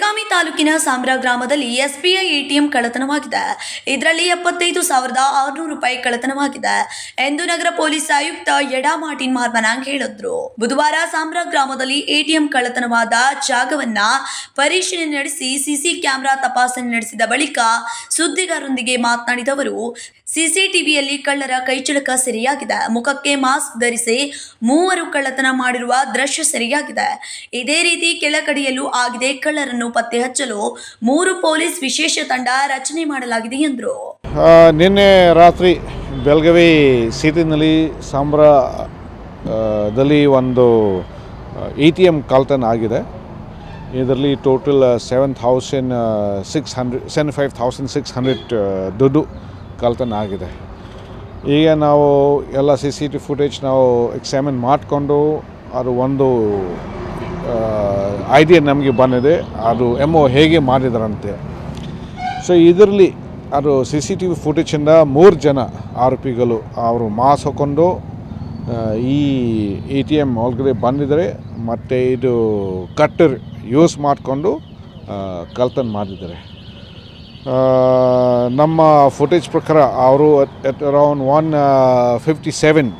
ತಾಲೂಕಿನ ಸಾಂಬ್ರಾ ಗ್ರಾಮದಲ್ಲಿ SBI ATM ಕಳ್ಳತನವಾಗಿದೆ. ಇದರಲ್ಲಿ ಎಪ್ಪತ್ತೈದು ಸಾವಿರದ ಆರುನೂರು ರೂಪಾಯಿ ಕಳ್ಳತನವಾಗಿದೆ ಎಂದು ನಗರ ಪೊಲೀಸ್ ಆಯುಕ್ತ ಎಡಾ ಮಾರ್ಟಿನ್ ಮಾರ್ಮನಾಂಗ್ ಹೇಳಿದ್ರು. ಬುಧವಾರ ಸಾಂಬ್ರಾ ಗ್ರಾಮದಲ್ಲಿ ಎಟಿಎಂ ಕಳ್ಳತನವಾದ ಜಾಗವನ್ನ ಪರಿಶೀಲನೆ ನಡೆಸಿ ಸಿಸಿ ಕ್ಯಾಮೆರಾ ತಪಾಸಣೆ ನಡೆಸಿದ ಬಳಿಕ ಸುದ್ದಿಗಾರರೊಂದಿಗೆ ಮಾತನಾಡಿದ ಅವರು, ಸಿಸಿಟಿವಿಯಲ್ಲಿ ಕಳ್ಳರ ಕೈಚಳಕ ಸೆರೆಯಾಗಿದೆ. ಮುಖಕ್ಕೆ ಮಾಸ್ಕ್ ಧರಿಸಿ ಮೂವರು ಕಳ್ಳತನ ಮಾಡಿರುವ ದೃಶ್ಯ ಸೆರೆಯಾಗಿದೆ. ಇದೇ ರೀತಿ ಕೆಳಕಡಿಯಲ್ಲೂ ಆಗಿದೆ. ಕಳ್ಳರನ್ನು ಪತ್ತೆ ಹಚ್ಚಲು ಮೂರು ಪೊಲೀಸ್ ವಿಶೇಷ ತಂಡ ರಚನೆ ಮಾಡಲಾಗಿದೆ ಎಂದರು. ನಿನ್ನೆ ರಾತ್ರಿ ಬೆಳಗಾವಿ ಸಿಟಿನಲ್ಲಿ ಸಾಂಬ್ರ ಆ, ದಲ್ಲಿ ಒಂದು ಎ ಟಿ ಎಂ ಕಾಲ್ತನ್ ಆಗಿದೆ. ಇದರಲ್ಲಿ total seven thousand six hundred seven five thousand six hundred ದುಡ್ಡು ಕಳ್ತನ ಆಗಿದೆ. ಈಗ ನಾವು ಎಲ್ಲ ಸಿ ಸಿ ಟಿ ಫುಟೇಜ್ ನಾವು ಎಕ್ಸಾಮಿನ್ ಮಾಡಿಕೊಂಡು ಅದು ಒಂದು ಐಡಿಯಾ ನಮಗೆ ಬಂದಿದೆ. ಅದು ಎಂ ಒ ಹೇಗೆ ಮಾಡಿದಾರಂತೆ. ಸೊ ಇದರಲ್ಲಿ ಅದು ಸಿ ಸಿ ಟಿ ವಿ ಫುಟೇಜಿಂದ ಮೂರು ಜನ ಆರೋಪಿಗಳು ಅವರು ಮಾಸ್ ಹಾಕ್ಕೊಂಡು ಈ ಎ ಟಿ ಎಂ ಒಳಗಡೆ ಬಂದಿದ್ದಾರೆ ಮತ್ತು ಇದು ಕಟ್ಟರ್ ಯೂಸ್ ಮಾಡಿಕೊಂಡು ಕಳ್ತನ ಮಾಡಿದ್ದಾರೆ. ನಮ್ಮ ಫುಟೇಜ್ ಪ್ರಕಾರ ಅವರು at around one fifty seven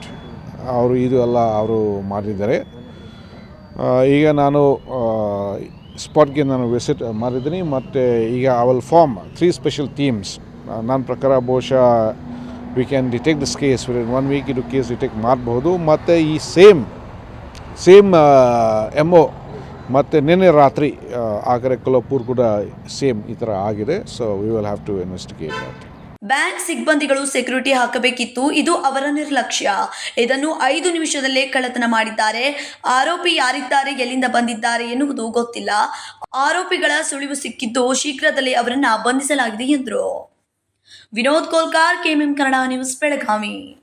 ಅವರು ಇದು ಎಲ್ಲ ಅವರು ಮಾಡಿದ್ದಾರೆ. ಈಗ ನಾನು ಸ್ಪಾಟ್ಗೆ ನಾನು ವಿಸಿಟ್ ಮಾಡಿದ್ದೀನಿ. ಮತ್ತು ಈಗ I will form three special teams ನನ್ನ ಪ್ರಕಾರ ಬಹುಶಃ we can detect this case one week ಇದು ಕೇಸ್ ಡಿಟೆಕ್ಟ್ ಮಾಡಬಹುದು. ಮತ್ತು ಈ ಸೇಮ್ ಸೇಮ್ ಎಂ ಒ ಮತ್ತು ನಿನ್ನೆ ರಾತ್ರಿ ಆಗರೆ ಕೊಲ್ಲಾಪುರ್ ಕೂಡ ಸೇಮ್ ಈ ಥರ ಆಗಿದೆ. So we will have to investigate bank ಸಿಬ್ಬಂದಿಗಳು ಸೆಕ್ಯೂರಿಟಿ ಹಾಕಬೇಕಿತ್ತು. ಇದು ಅವರ ನಿರ್ಲಕ್ಷ್ಯ. ಇದನ್ನು ಐದು ನಿಮಿಷದಲ್ಲೇ ಕಳ್ಳತನ ಮಾಡಿದ್ದಾರೆ. ಆರೋಪಿ ಯಾರಿದ್ದಾರೆ, ಎಲ್ಲಿಂದ ಬಂದಿದ್ದಾರೆ ಎನ್ನುವುದು ಗೊತ್ತಿಲ್ಲ. ಆರೋಪಿಗಳ ಸುಳಿವು ಸಿಕ್ಕಿದ್ದು ಶೀಘ್ರದಲ್ಲೇ ಅವರನ್ನ ಬಂಧಿಸಲಾಗಿದೆ ಎಂದರು. Vinod Kolkar, KMM Kannada news, Belagavi.